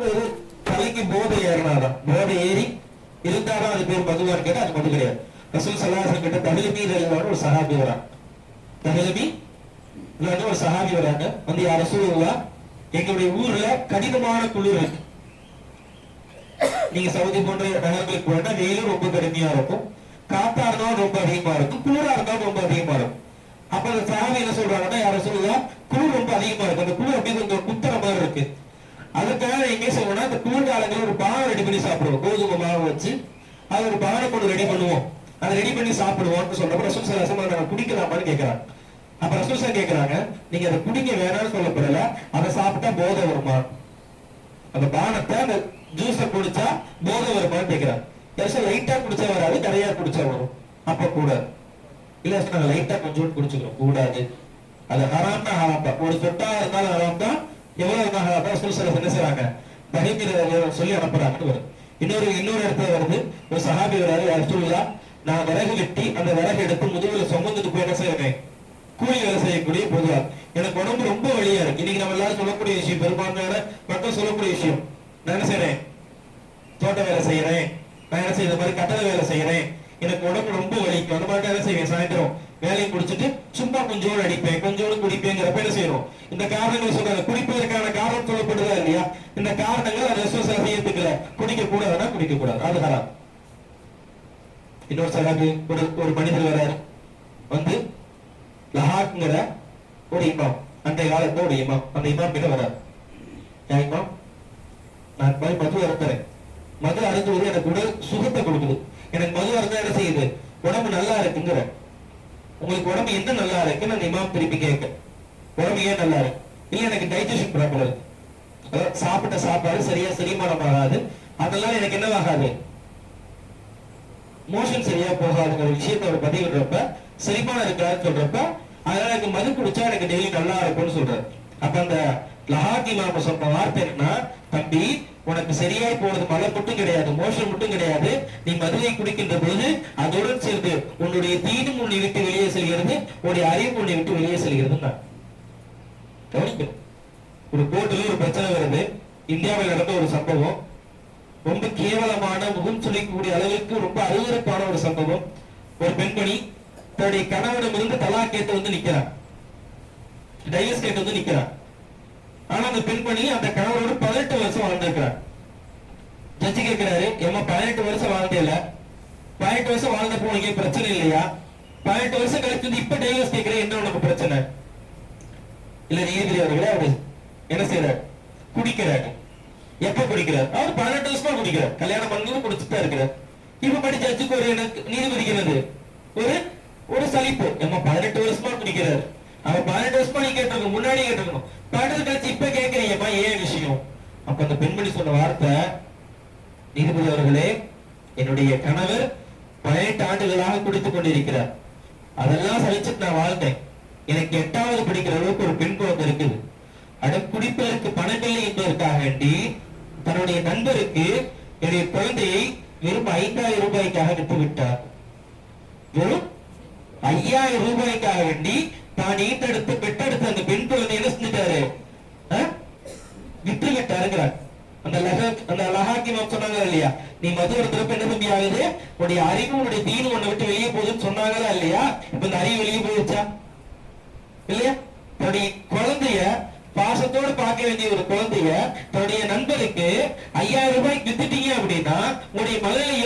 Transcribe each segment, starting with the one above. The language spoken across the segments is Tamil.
ஒரு தலைக்கு போதை ஏறினாதான் போதை ஏறி இருந்தாதான் அது பேர் மதுவான்னு இருக்கிறது அது மது கிடையாது. ரசூல் சல்லாசன் கிட்ட தகலிமி இல்லாத ஒரு சஹாபி வரான் தகலிமி இல்லாத ஒரு சஹாபி வராங்க. வந்து யார் ரசூலுல்லா எங்களுடைய ஊர்ல கடினமான குளிர் இருக்கு. நீங்க சவுதி போன்ற நகரங்களுக்கு போனா வெயிலும் ரொம்ப கடுமையா இருக்கும். காத்தா இருந்தாலும் ரொம்ப அதிகமா இருக்கும். குளிரா இருந்தாலும் ரொம்ப அதிகமா இருக்கும். அப்ப அந்த சாமி என்ன சொல்றாங்கன்னா யார சொல்லுவா குளிர் ரொம்ப அதிகமா இருக்கு. அந்த குளிர் அப்படி கொஞ்சம் குத்துற மாதிரி இருக்கு. அதுக்காக எங்க சொல்லணும்னா இந்த குளிர்காலங்களில் ஒரு பானை ரெடி பண்ணி சாப்பிடுவோம். கோதுமை மாவு வச்சு அது ஒரு பானை கொண்டு ரெடி பண்ணுவோம். அதை ரெடி பண்ணி சாப்பிடுவோம்னு சொல்றப்ப ரசூல் சலாசமா நாங்க குடிக்கலாமான்னு கேக்குறாங்க. அப்ப ரசூல் சார் கேக்குறாங்க நீங்க அதை குடிக்க வேணாம்னு சொல்லப்படல அதை சாப்பிட்டா போதை வருமா? அந்த பானத்தை அந்த ஜூஸ குடிச்சா போதை வருமான்னு கேக்குறாங்க. யாரும் லைட்டா குடிச்சா வராது நிறைய குடிச்சா வரும். அப்ப கூடாது இல்ல நாங்க லைட்டா கொஞ்சோண்டு குடிச்சுக்கிறோம். கூடாது. அது ஹராம்னா ஹராம் தான் ஒரு சொட்டா இருந்தாலும் ஹராம் தான் எவ்வளவு இருந்தா ஹராம் தான் சொல்லி சில என்ன செய்றாங்க தனிமையில சொல்லி அனுப்புறாங்கன்னு வரும். இன்னொரு இன்னொரு இடத்துல வருது. ஒரு சஹாபி வராது யார் நான் விறகு வெட்டி அந்த விறகு எடுத்து முதுகுல சுமந்துட்டு போய் என்ன செய்யறேன் கூலி வேலை செய்யக்கூடிய பொதுவா. எனக்கு உடம்பு ரொம்ப வலியா இருக்கு. இன்னைக்கு நம்ம எல்லாரும் சொல்லக்கூடிய விஷயம் பெரும்பான்மையான மக்கள் சொல்லக்கூடிய விஷயம். நான் என்ன செய்யறேன் தோட்ட வேலை செய்யறேன் நான் என்ன செய்ய மாதிரி கட்டளை வேலை செய்யறேன் எனக்கு உடம்பு ரொம்ப வலிக்கும். அந்த மாதிரி என்ன செய்வேன். சாயந்தரம் வேலையை குடிச்சிட்டு சும்மா கொஞ்சோடு அடிப்பேன். கொஞ்சோடு குடிப்பேங்கிறப்ப என்ன செய்யறோம்? இந்த காரணங்கள் சொல்றாங்க. குடிப்பதற்கான காரணம் சொல்லப்படுதா இல்லையா? இந்த காரணங்கள் அதை விசுவாசம் குடிக்க கூடாதுன்னா குடிக்க கூடாது அது ஹராம். இன்னொரு சகாபி ஒரு ஒரு மனிதர் வர்றாரு. வந்து லஹாக்ங்கிற ஒரு இமாம். அந்த காலத்துல ஒரு இமாம். அந்த இமாம் கிட்ட வர்றாரு. ஏன் இமாம்? நான் போய் மது அருந்துறேன் மது அருந்துவது எனக்கு உடல் சுகத்தை கொடுக்குது. எனக்கு மது அருந்தா என்ன செய்யுது? உடம்பு நல்லா இருக்குங்கிற. உங்களுக்கு உடம்பு எந்த நல்லா இருக்குன்னு அந்த இமாம் திருப்பி கேட்க உடம்பு ஏன் நல்லா இருக்கு? இல்ல எனக்கு டைஜஷன் ப்ராப்ளம் இருக்கு. அதாவது சாப்பிட்ட சாப்பாடு சரியா செரிமானம் ஆகாது அதெல்லாம் எனக்கு என்னவாகாது? மோஷன் சரியா போகாதுங்கிற விஷயத்தை அவர் பதிவிடுறப்ப செரிமானம் இருக்காருன்னு சொல்றப்ப அதனால எனக்கு மது குடிச்சா எனக்கு டெய்லி நல்லா இருக்கும்னு சொல்றாரு. அப்ப அந்த லஹாக்கி மாம சொன்ன வார்த்தை என்னன்னா தம்பி உனக்கு சரியாய் போறது மலை மட்டும் கிடையாது மோஷன் மட்டும் கிடையாது. நீ மதுவை குடிக்கின்ற பொழுது அதோடன் சேர்ந்து உன்னுடைய தீனும் உன்னை விட்டு வெளியே செல்கிறது உன்னுடைய அறிவு உன்னை விட்டு வெளியே செல்கிறது கவனிக்கணும். ஒரு கோர்ட்டுல ஒரு பிரச்சனை வருது. இந்தியாவில் நடந்த ஒரு சம்பவம். ரொம்ப கேவலமான முகம் சொல்லிக்கக்கூடிய அளவுக்கு ரொம்ப அருவருப்பான ஒரு சம்பவம். ஒரு பெண்மணி தன்னுடைய கணவனிடமிருந்து தலா கேட்டு வந்து நிக்கிறார். டைவர்ஸ் கேட்டு வந்து நிக்கிறார். ஆனா அந்த பெண்மணி அந்த கணவரோடு பதினெட்டு வருஷம் வாழ்ந்திருக்கிறார். ஜட்ஜி கேட்கிறாரு ஏமா பதினெட்டு வருஷம் வாழ்ந்தேல? பதினெட்டு வருஷம் வாழ்ந்தப்போ உனக்கு பிரச்சனை இல்லையா? பதினெட்டு வருஷம் கழிச்சு இப்ப டைவர்ஸ் கேட்கிறேன் என்ன உனக்கு பிரச்சனை? இல்ல நீதிபதி அவர்களே அவரு என்ன செய்யறாரு குடிக்கிறாரு. எப்ப குடிக்கிறார்? அவர் பதினெட்டு வருஷமா குடிக்கிறார். கல்யாணம் பண்ணதும் குடிச்சுட்டு தான் இருக்கிறார். இப்ப படி ஜட்ஜுக்கு ஒரு எனக்கு நீதிபதி என்னது ஒரு ஒரு சலிப்பு. நம்ம பதினெட்டு வருஷமா குடிக்கிறார். அவர் பதினெட்டு வருஷமா நீ கேட்டிருக்கணும் முன்னாடி கேட்டிருக்கணும். பதினெட்டு கழிச்சு இப்ப கேட்கறீங்கம்மா ஏன் விஷயம்? அப்ப அந்த பெண்மணி சொன்ன வார்த்தை நீதிபதி அவர்களே என்னுடைய கணவர் பதினெட்டு ஆண்டுகளாக குடித்துக் கொண்டிருக்கிறார். அதெல்லாம் சலிச்சுட்டு நான் வாழ்ந்தேன். எனக்கு எட்டாவது படிக்கிற அளவுக்கு ஒரு பெண் குழந்தை இருக்குது. அட குடிப்பதற்கு பணம் இல்லை என்பதற்காக வேண்டி தன்னுடைய நண்பருக்கு என்னுடைய குழந்தையை வெறும் ஐந்தாயிரம் ரூபாய்க்காக விட்டு விட்டார் வெறும் ஐயாயிரம் ரூபாய்க்காக வேண்டி தான் ஈட்டெடுத்து பெட்டெடுத்து அந்த பெண் குழந்தை என்ன செஞ்சுட்டாரு? விட்டு விட்டாருங்கிறார் அந்த லக அந்த லஹாக்கி மாம் சொன்னாங்க இல்லையா? நீ மது ஒருத்தரப்ப என்ன தம்பி ஆகுது? உன்னுடைய அறிவு உன்னுடைய தீனு உன்னை விட்டு வெளியே போகுதுன்னு சொன்னாங்களா இல்லையா? இப்ப இந்த அறிவு வெளியே போயிடுச்சா? இல்லையா? தன்னுடைய குழந்தைய பாசத்தோடு பார்க்க வேண்டிய ஒரு குழந்தைய தன்னுடைய நண்பருக்கு ஐயாயிரம் ரூபாய்க்கு வித்துட்டீங்க அப்படின்னா உங்களுடைய மகளிர்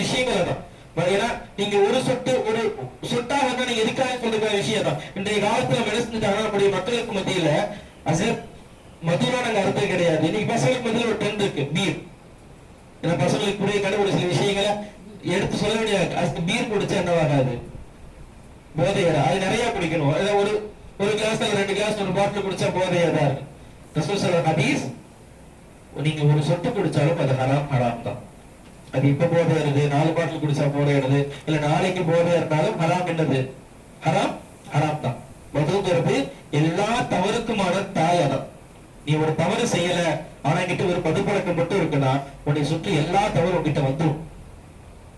விஷயங்கள் அதான். ஏன்னா நீங்க ஒரு சொட்டு ஒரு சொட்டா வந்து நீங்க எதுக்காக சொல்ற விஷயம் தான் இன்றைய காலத்துல மனசுட்டாங்கன்னா நம்முடைய மக்களுக்கு மத்தியில அது மதுரா நாங்க அர்த்தம் கிடையாது. இன்னைக்கு பசங்களுக்கு மத்தியில ஒரு ட்ரெண்ட் இருக்கு பீர் ஏன்னா பசங்களுக்கு கூட கடவுள் சில விஷயங்களை எடுத்து சொல்ல முடியாது அதுக்கு பீர் குடிச்சா என்ன வராது போதையாடா அது நிறைய குடிக்கணும். அதாவது ஒரு ஒரு கிளாஸ் ரெண்டு கிளாஸ் ஒரு பாட்டில் குடிச்சா போதையா தான் இருக்கு. ரசூல் சொல்ற ஹதீஸ் நீங்க ஒரு சொட்டு குடிச்சாலும் அது ஹராம் ஹராம் தான். அது இப்ப போதை வருது நாலு பாட்டில் குடிச்சா போதை வருது இல்ல நாளைக்கு போதை இருந்தாலும் ஹராம் என்னது? ஹராம்? ஹராம் தான். மதுங்கிறது எல்லா தவறுக்குமான தாய் அதான் நீ ஒரு தவறு செய்யல ஆனா கிட்ட ஒரு மதுப்பழக்கம் மட்டும் இருக்குன்னா உன்னை சுற்றி எல்லா தவறும் உங்ககிட்ட வந்துடும்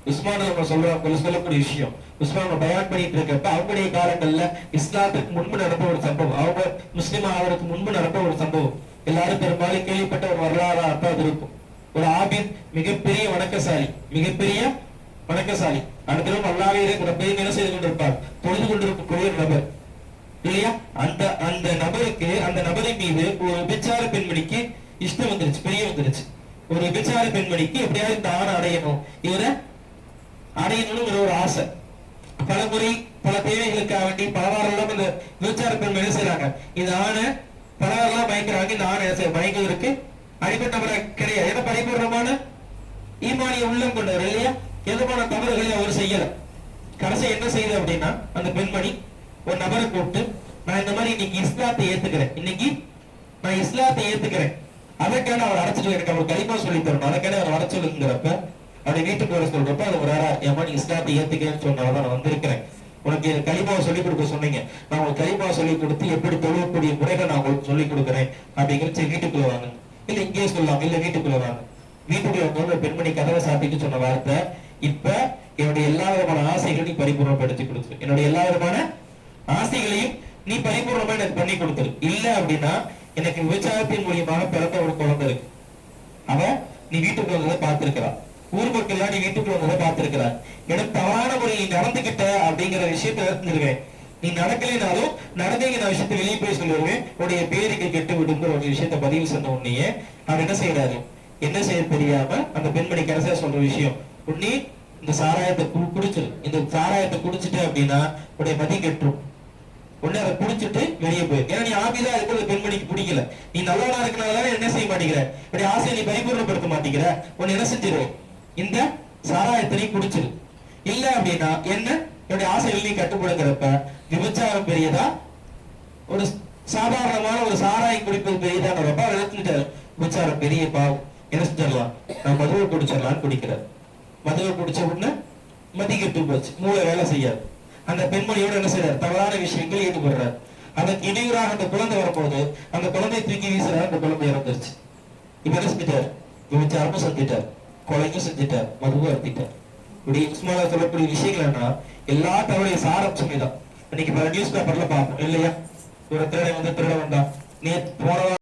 உஸ்மான் அவங்க சொல்றவங்க சொல்லக்கூடிய விஷயம். உஸ்மான் பயன் பண்ணிட்டு இருக்கப்ப அவங்களுடைய காலங்கள்ல இஸ்லாத்துக்கு முன்பு நடந்த ஒரு சம்பவம். அவங்க முஸ்லிம் ஆவதற்கு முன்பு நடந்த ஒரு சம்பவம். எல்லாரும் பெரும்பாலும் கேள்விப்பட்ட ஒரு வரலாறா அப்ப இருக்கும். ஒரு ஆபித் மிகப்பெரிய வணக்கசாலி மிகப்பெரிய வணக்கசாலி. அடுத்த அல்லாவே இருக்கிற பேர் என்ன செய்து கொண்டிருப்பார்? தொழுது கொண்டிருக்கக்கூடிய நபர். இல்லையா? அந்த அந்த நபருக்கு அந்த நபரின் மீது ஒரு விபச்சார பெண்மணிக்கு இஷ்டம் வந்துருச்சு பெரிய வந்துருச்சு. ஒரு விபச்சார பெண்மணிக்கு எப்படியாவது இந்த ஆணை அடையணும். இவரை அடையணும்னு ஒரு ஆசை. பல முறை பல தேவைகளுக்காக வேண்டி பலவாரெல்லாம் இந்த விபச்சார பெண்மணி செய்யறாங்க செய்றாங்க? இந்த ஆணை பலவாரெல்லாம் பயக்கிறாங்க இந்த ஆணை பயங்கிறதுக்கு அடிப்பட்டவரை கிடையாது. ஏன்னா பரிபூர்ணமான? ஈமானிய உள்ளம் கொண்டவர் இல்லையா? எதுமான தவறுகளை அவர் செய்யல. கடைசி என்ன செய்யுது அப்படின்னா அந்த பெண்மணி ஒரு நபரை கூப்பிட்டு நான் இந்த மாதிரி இன்னைக்கு இஸ்லாத்தை ஏத்துக்கிறேன். இன்னைக்கு நான் இஸ்லாத்தை ஏத்துக்கிறேன். அதற்கான அவர் அடைச்சிட்டு எனக்கு அவர் களிமா சொல்லி தரணும். அதற்கான அவர் வர சொல்லுங்கிறப்ப அவருடைய வீட்டுக்கு வர சொல்றப்ப அது ஒரு ஏமா நீ இஸ்லாத்தை ஏத்துக்கிறேன்னு சொன்னால்தான் நான் வந்திருக்கிறேன். உனக்கு களிமாவை சொல்லிக் கொடுக்க சொன்னீங்க. நான் உங்களுக்கு களிமாவை சொல்லிக் கொடுத்து எப்படி தொழுவக்கூடிய முறைகளை நான் உங்களுக்கு சொல்லிக் கொடுக்குறேன். அப்படிங்கிற சரி வீட்டுக்குள்ள வாங்க. இல்ல இங்கேயே சொல்லலாம் இல்ல வீட்டுக்குள்ள வாங்க. வீட்டுக்குள்ள ஒரு பெண்மணி கதவை சாத்திட்டு சொன்ன வார்த்தை இப்ப என்னுடைய எல்லா விதமான ஆசைகளையும் நீ பரிபூர்ணப்படுத்தி கொடுத்துரு. என்னுடைய எல்லா விதமான ஆசைகளையும் நீ பரிபூர்ணமா எனக்கு பண்ணி கொடுத்துரு. இல்ல அப்படின்னா எனக்கு விபச்சாரத்தின் மூலியமாக பிறந்த ஒரு குழந்தை இருக்கு. அவ நீ வீட்டுக்கு வந்ததை பார்த்திருக்கிறான் ஊர் மக்கள் எல்லாம் நீ வீட்டுக்கு வந்ததை பார்த்திருக்கிறான் எனக்கு தவறான முறை நடந்துகிட்ட அப்படிங்கிற விஷயத்தை தெரிஞ்சிருவேன் நீ நடக்கலைனாலும் நடந்தீங்க நான் விஷயத்தை வெளியே போய் சொல்லிடுவேன். உடைய பேருக்கு கெட்டு விடுங்கிற ஒரு விஷயத்தை பதிவு சொன்ன உன்னையே அவர் என்ன செய்யறாரு என்ன செய்ய தெரியாம அந்த பெண்மணி கடைசியா சொல்ற விஷயம் உன்னி இந்த சாராயத்தை கு- குடிச்சிரு. இந்த சாராயத்தை குடிச்சிட்டு அப்படின்னா உடைய மதி கெட்டுரும் உடனே அதை குடிச்சிட்டு வெளியே போயிரு. ஏன்னா நீ ஆபிதா இருக்கிற பெண்மணிக்கு பிடிக்கல. நீ நல்லவனா இருக்கிறனால என்ன செய்ய மாட்டேங்கிற? இப்படி ஆசையை நீ பரிபூர்ணப்படுத்த மாட்டேங்கிற. உன்னை என்ன செஞ்சிரு? இந்த சாராயத்தை நீ குடிச்சிரு. இல்ல அப்படின்னா என்ன என்னுடைய ஆசைகள் நீ கட்டுப்படுங்கிறப்ப விபச்சாரம் பெரியதா? ஒரு சாதாரணமான ஒரு சாராயம் குடிப்பது பெரியதான்றப்ப அவர் நினைச்சுட்டாரு விபச்சாரம் பெரிய பாவம். என்ன செஞ்சிடலாம்? நான் மதுவை குடிச்சிடலாம்னு குடிக்கிறார். மதுவை குடிச்ச உடனே மதி கெட்டு போச்சு. மூளை வேலை செய்யாது. அந்த பெண்மணியோட என்ன செய்யறார் தவறான விஷயங்கள் ஈடுபடுறாரு. அதற்கு இடையூறாக அந்த குழந்தை வரும்போது அந்த குழந்தையை தூக்கி வீசுறாரு. அந்த குழந்தை இறந்துருச்சு. இப்ப என்ன செஞ்சிட்டார்? விபச்சாரமும் செஞ்சிட்டார். கொலையும் செஞ்சிட்டார். மதுவும் அறுத்திட்டார் இப்படி சும்மா சொல்லக்கூடிய விஷயங்கள் என்ன எல்லா தவறைய சாரம்சமே தான் இன்னைக்கு பல நியூஸ் பேப்பர்ல பார்ப்போம் இல்லையா? ஒரு திருடன் வந்து திருட வந்தான். நீ போன